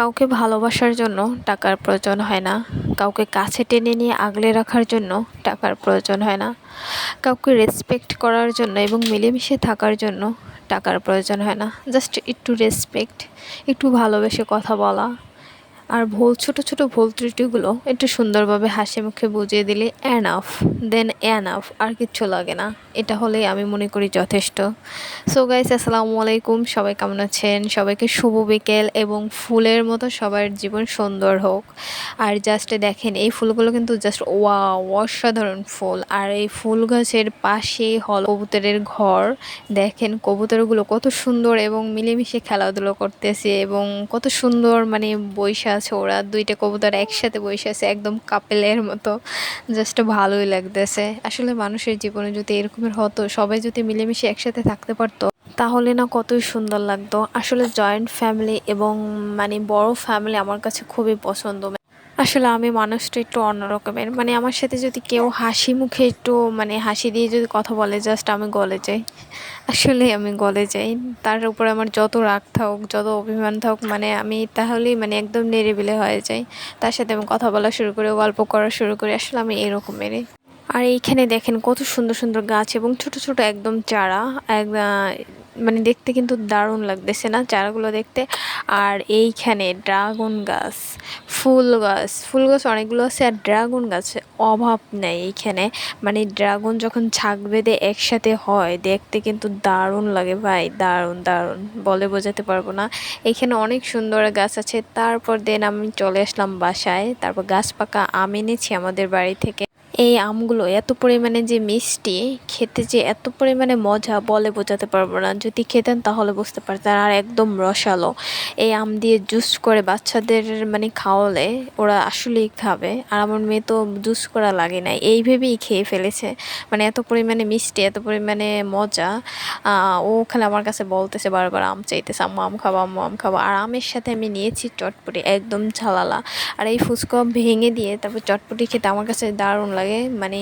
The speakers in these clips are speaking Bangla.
কাউকে ভালোবাসার জন্য টাকার প্রয়োজন হয় না। কাউকে কাছে টেনে নিয়ে আগলে রাখার জন্য টাকার প্রয়োজন হয় না। কাউকে রেসপেক্ট করার জন্য এবং মিলেমিশে থাকার জন্য টাকার প্রয়োজন হয় না। জাস্ট একটু রেসপেক্ট একটু ভালোবেসে কথা বলা। আর ভুল, ছোট ছোট ভুল ত্রুটিগুলো একটু সুন্দরভাবে হাসি মুখে বুঝিয়ে দিলে অ্যানাফ দেন অ্যানাফ আর কিচ্ছু লাগে না। এটা হলেই আমি মনে করি যথেষ্ট। সো গাইস আসসালামু আলাইকুম। সবাই কেমন আছেন? সবাইকে শুভ বিকেল এবং ফুলের মতো সবার জীবন সুন্দর হোক। আর জাস্ট দেখেন, এই ফুলগুলো কিন্তু জাস্ট ওয়া অসাধারণ ফুল। আর এই ফুল গাছের পাশেই হল কবুতরের ঘর। দেখেন, কবুতরগুলো কত সুন্দর এবং মিলেমিশে খেলাধুলো করতেছে এবং কত সুন্দর মানে বৈশা আছে, ওরা দুইটা কবুতর একসাথে বসে আছে, একদম কাপেলের মতো। জাস্ট ভালোই লাগতেছে। আসলে মানুষের জীবনে যদি এরকমের হতো, সবাই যদি মিলেমিশে একসাথে থাকতে পারতো, তাহলে না কতই সুন্দর লাগতো। আসলে জয়েন্ট ফ্যামিলি এবং মানে বড় ফ্যামিলি আমার কাছে খুবই পছন্দ। আসলে আমি মানুষটা একটু অন্যরকমের মানে আমার সাথে যদি কেউ হাসি মুখে একটু মানে হাসি দিয়ে যদি কথা বলে জাস্ট আমি গলে যাই। আসলে আমি গলে যাই। তার উপরে আমার যত রাগ থাকুক, যত অভিমান থাকুক মানে আমি তাহলেই মানে একদম নিরিবিলে হয়ে যাই। তার সাথে আমি কথা বলা শুরু করি, গল্প করা শুরু করি, আসলে আমি এরকমেরই। আর এইখানে দেখেন কত সুন্দর সুন্দর গাছ এবং ছোট ছোট একদম চারা মানে দেখতে কিন্তু দারুণ লাগতেছে না চারাগুলো দেখতে? আর এইখানে ড্রাগন গাছ, ফুল গাছ ফুল গাছ অনেকগুলো আছে আর ড্রাগন গাছ অভাব নেই এইখানে। মানে ড্রাগন যখন ছাগ বেঁধে একসাথে হয়, দেখতে কিন্তু দারুণ লাগে ভাই, দারুণ দারুণ। বলে বোঝাতে পারব না। এখানে অনেক সুন্দর গাছ আছে। তারপর দেন আমি চলে আসলাম বাসায়। তারপর গাছ পাকা আম এনেছি আমাদের বাড়ি থেকে। এই আমগুলো এত পরিমাণে যে মিষ্টি, খেতে যে এত পরিমাণে মজা বলে বোঝাতে পারব না। যদি খেতেন তাহলে বুঝতে পারতেন আর একদম রসালো। এই আম দিয়ে জুস করে বাচ্চাদের মানে খাওয়ালে ওরা আসলেই খাবে। আর আমার মেয়ে তো জুস করা লাগে না এই ভেবেই খেয়ে ফেলেছে। মানে এত পরিমাণে মিষ্টি, এত পরিমাণে মজা। ও ওখানে আমার কাছে বলতেছে, বারবার আম চাইতেছে, আম্মু, আম খাব, আম্মু, আম খাব। আর আমের সাথে আমি নিয়েছি চটপটি, একদম ঝালালা। আর এই ফুচকা ভেঙে দিয়ে তারপর চটপটি খেতে আমার কাছে দারুণ মানে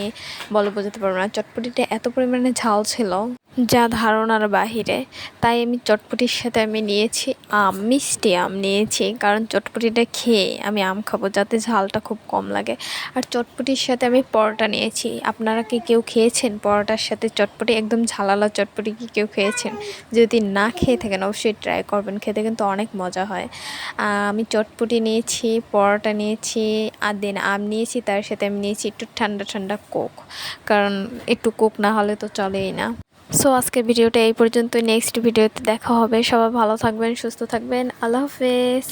বলে বোঝাতে পারব না। চটপটিটা এত পরিমাণে ঝাল ছিল। যা ধারণার বাহিরে। তাই আমি চটপটির সাথে আমি নিয়েছি আম, মিষ্টি আম নিয়েছি। কারণ চটপটিটা খেয়ে আমি আম খাব, যাতে ঝালটা খুব কম লাগে। আর চটপটির সাথে আমি পরোটা নিয়েছি। আপনারা কি কেউ খেয়েছেন পরোটার সাথে চটপটি? একদম ঝালালা চটপটি কি কেউ খেয়েছেন? যদি না খেয়ে থাকেন, অবশ্যই ট্রাই করবেন। খেতে কিন্তু অনেক মজা হয়। আমি চটপটি নিয়েছি, পরোটা নিয়েছি, আর দিন আম নিয়েছি, তার সাথে আমি নিয়েছি একটু ঠান্ডা ঠান্ডা কোক। কারণ একটু কোক না হলে তো চলেই না। সো আজকের ভিডিওটা এই পর্যন্ত নেক্সট ভিডিওতে দেখা হবে। সবাই ভালো থাকবেন, সুস্থ থাকবেন। আল্লাহ হাফেজ।